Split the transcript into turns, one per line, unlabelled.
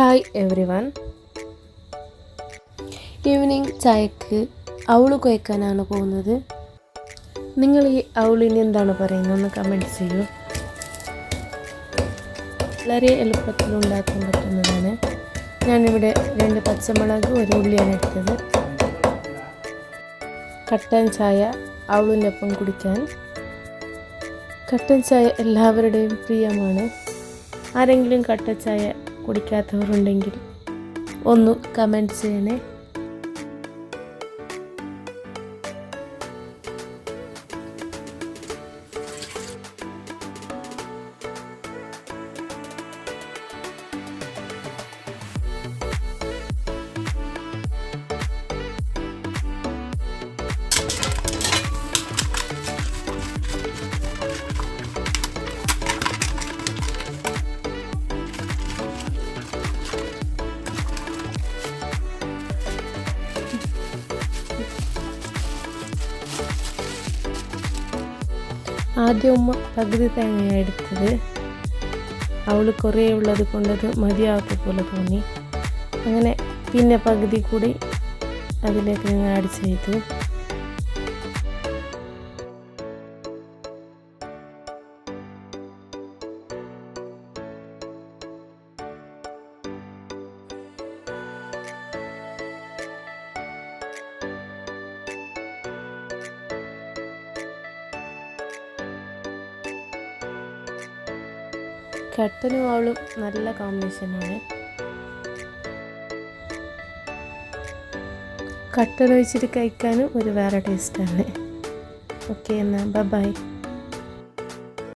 Hi every one evening ചായക്ക് അവൾ കുഴക്കാനാണ് പോകുന്നത്. നിങ്ങൾ ഈ അവളിന് എന്താണ് പറയുന്നത്? ഒന്ന് കമന്റ് ചെയ്യൂ. വളരെ എളുപ്പത്തിൽ ഉണ്ടാക്കാൻ പറ്റുന്നതാണ്. ഞാനിവിടെ രണ്ട് പച്ചമുളക് ഒരു ഉള്ളിയാണ് എടുത്തത്. കട്ടൻ ചായ അവളിന്റെ ഒപ്പം കുടിക്കാൻ. കട്ടൻ ചായ എല്ലാവരുടെയും പ്രിയമാണ്. ആരെങ്കിലും കട്ടൻ ചായ കുടിക്കാത്തവരുണ്ടെങ്കിൽ ഒന്ന് കമന്റ് ചെയ്യണേ. ആദ്യം ഉമ്മ പകുതി തേങ്ങയാണ് എടുത്തത്. അവൾ കുറേ ഉള്ളത് കൊണ്ടത് മതിയാവാത്ത പോലെ തോന്നി. അങ്ങനെ പിന്നെ പകുതി കൂടി അതിലേക്ക് ഞാൻ ആഡ് ചെയ്തു. കട്ടനും അവളും നല്ല കോമ്പിനേഷനാണ് കട്ടൻ ഒഴിച്ചിട്ട് കഴിക്കാനും ഒരു വേറെ ടേസ്റ്റാണ് ഓക്കെ എന്നാൽ ബൈ